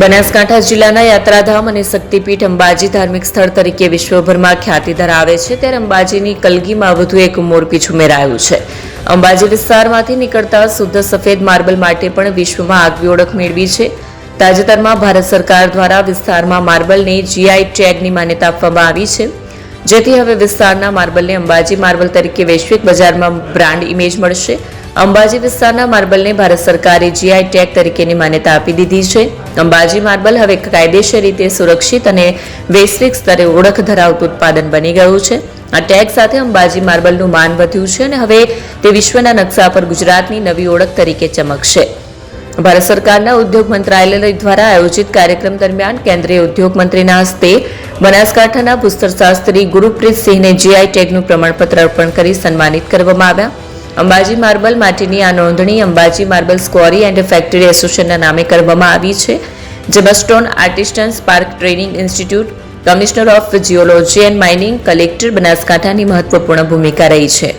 બનાસકાંઠા જિલ્લાના યાત્રાધામ અને શક્તિપીઠ અંબાજી ધાર્મિક સ્થળ તરીકે વિશ્વભરમાં ખ્યાતિ ધરાવે છે, ત્યારે અંબાજીની કલગીમાં વધુ એક મોરપીછ ઉમેરાયું છે. અંબાજી વિસ્તારમાંથી નીકળતા શુદ્ધ સફેદ માર્બલ માટે પણ વિશ્વમાં આગવી ઓળખ મેળવી છે. તાજેતરમાં ભારત સરકાર દ્વારા વિસ્તારમાં માર્બલને જીઆઈ ટેગની માન્યતા આપવામાં આવી છે. જેથી હવે વિસ્તારના માર્બલને અંબાજી માર્બલ તરીકે વૈશ્વિક બજારમાં બ્રાન્ડ ઇમેજ મળશે. અંબાજી વિસ્તારના માર્બલને ભારત સરકારે જીઆઈ ટેગ તરીકેની માન્યતા આપી દીધી છે. અંબાજી માર્બલ હવે કાયદેસર રીતે સુરક્ષિત અને વૈશ્વિક સ્તરે ઓળખ ધરાવતું ઉત્પાદન બની ગયું છે. આ ટેગ સાથે અંબાજી માર્બલનું માન વધ્યું છે અને હવે તે વિશ્વના નકશા પર ગુજરાતની નવી ઓળખ તરીકે ચમકશે. ભારત સરકારના ઉદ્યોગ મંત્રાલય દ્વારા આયોજિત કાર્યક્રમ દરમિયાન કેન્દ્રીય ઉદ્યોગ મંત્રીના હસ્તે બનાસકાંઠાના ભૂસ્તરશાસ્ત્રી ગુરુપ્રીત સિંહને જીઆઈ ટેગનું પ્રમાણપત્ર અર્પણ કરી સન્માનિત કરવામાં આવ્યા. અંબાજી માર્બલ માટેની આ નોંધણી Ambaji marble quarry and factory એસોસિએશનના નામે કરવામાં આવી છે, જેમાં stone artisans park training institute, commissioner of geology and mining, collector બનાસકાંઠાની મહત્વપૂર્ણ ભૂમિકા રહી છે.